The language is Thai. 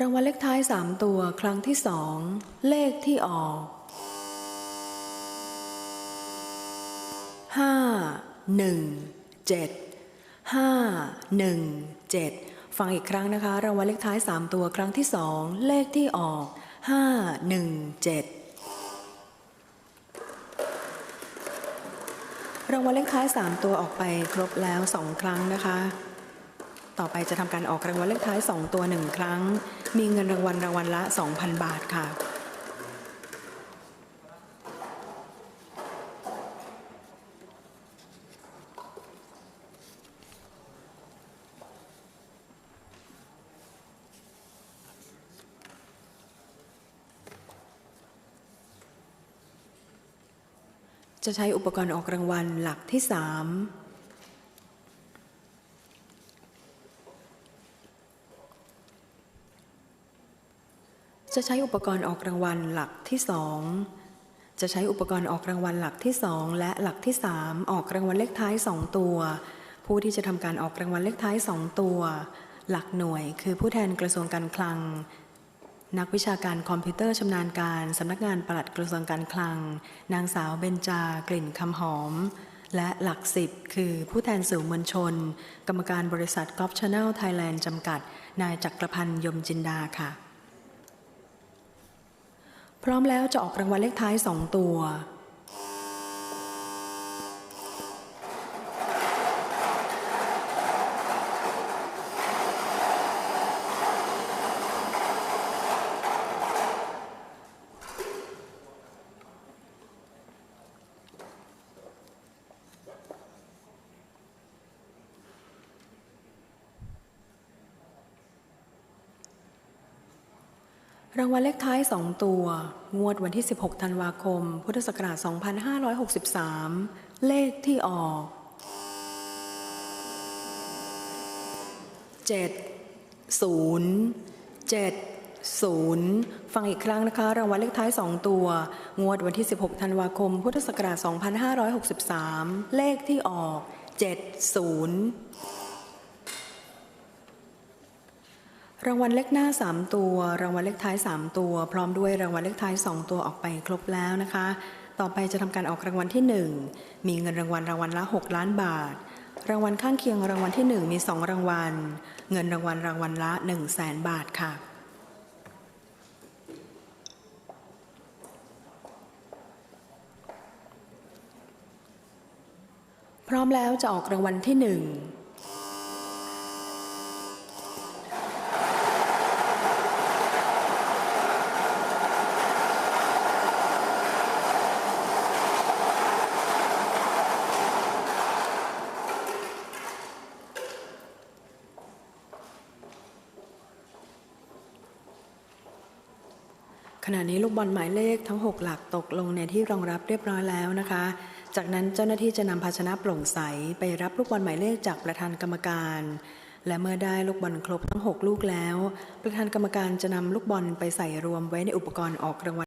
รางวัลเลขท้ายสามตัวครั้งที่สองเลขที่ออกห้าหนึ่งเจ็ดห้าหนึ่งเจ็ดฟังอีกครั้งนะคะ รางวัลเลขท้ายสามตัวครั้งที่สองเลขที่ออกห้าหนึ่งเจ็ดรางวัลเลขท้ายสามตัวออกไปครบแล้วสองครั้งนะคะ ต่อไปจะทำการออกรางวัลเลขท้าย 2 ตัว 1 ครั้ง มีเงินรางวัลรางวัลละ 2,000 บาทค่ะจะใช้อุปกรณ์ออกรางวัลหลักที่ 3 จะใช้อุปกรณ์ออกรางวัลหลักที่สองจะใช้อุปกรณ์ออกรางวัลหลักที่สองและหลักที่สามออกรางวัลเลขท้ายสองตัว ผู้ที่จะทำการออกรางวัลเลขท้ายสองตัว หลักหน่วยคือผู้แทนกระทรวงการคลัง นักวิชาการคอมพิวเตอร์ชำนาญการสำนักงานปลัดกระทรวงการคลัง นางสาวเบญจากลิ่นคำหอม และหลักสิบคือผู้แทนสื่อมวลชน กรรมการบริษัทกอล์ฟชาแนลไทยแลนด์จำกัด นายจักรพันธ์ยมจินดาค่ะ พร้อมแล้วจะออกรางวัลเลขท้าย 2 ตัว รางวัลเลขท้าย 2 ตัว งวดวันที่ 16 ธันวาคม พุทธศักราช 2563 เลขที่ออก 7 0 7 0 ฟังอีกครั้งนะคะ รางวัลเลขท้าย 2 ตัว งวดวันที่ 16 ธันวาคม พุทธศักราช 2563 เลขที่ออก 70 รางวัลเลขหน้า 3 ตัว รางวัลเลขท้าย 3 ตัว พร้อมด้วยรางวัลเลขท้าย 2 ตัวออกไปครบแล้วนะคะ ต่อไปจะทำการออกรางวัลที่ 1 มีเงินรางวัลรางวัลละ 6 ล้านบาท รางวัลข้างเคียงรางวัลที่ 1 มี 2 รางวัล เงินรางวัลรางวัลละ 1 0 0 0 0แสนบาทค่ะพร้อมแล้วจะออกรางวัลที่1 ขณะนี้ลูกบอลหมายเลขทั้ง 6 หลักตกลงในที่รองรับเรียบร้อยแล้วนะคะ จากนั้นเจ้าหน้าที่จะนำภาชนะโปร่งใสไปรับลูกบอลหมายเลขจากประธานกรรมการ และเมื่อได้ลูกบอลครบทั้ง 6 ลูกแล้ว ประธานกรรมการจะนำลูกบอลไปใส่รวมไว้ในอุปกรณ์ออกรางวัล